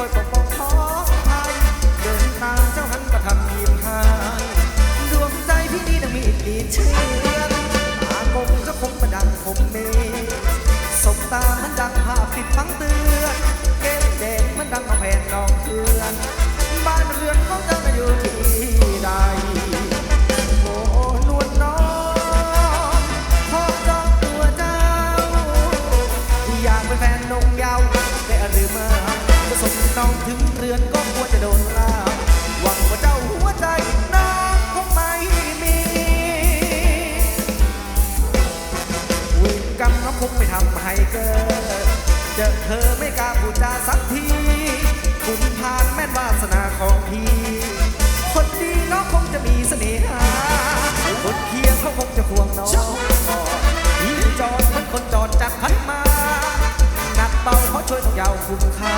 คอยปกป้องของไทยเดินทางเจ้าหันประทับยิ้มหายดวงใจพี่นีน้องมีดดีเชื่อมตาคงก็คงประดังผมเมสบตามันดังภาพติดฟังเตือน น้องถึงเรือนก็ควรจะโดนลาหวังว่าเจ้าหัวใจน้องคงไม่มีเวรกรรมน้องคงไม่ทำให้เกิดเจอเธอไม่กล้าพูดจาสักทีคุณพานแม่นวาสนาของพี่ คนดีน้องคงจะมีเสน่หาคนเคียงเขาคงจะควงน้องพี่จอดเหมันคนจอดจากพัดมาหนักเบาเขาช่วยต้องยาวคุ้มค่า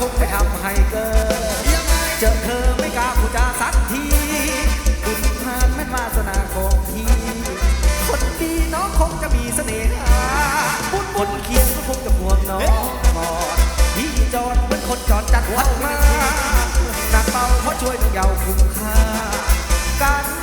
คงไม่ทำให้เกิดเจอเธอไม่กล้าพูดจาสักทีบุญทานแม่นวาสนาของพี่ คนดีน้องคงจะมีเสน่หาบุญคนเคียงก็คงจะห่วงน้องกอดพี่จอดเหมือนคนจอดจัดวัดมาหนักเบาเพราะช่วยเยาวคุ้มค่ากัน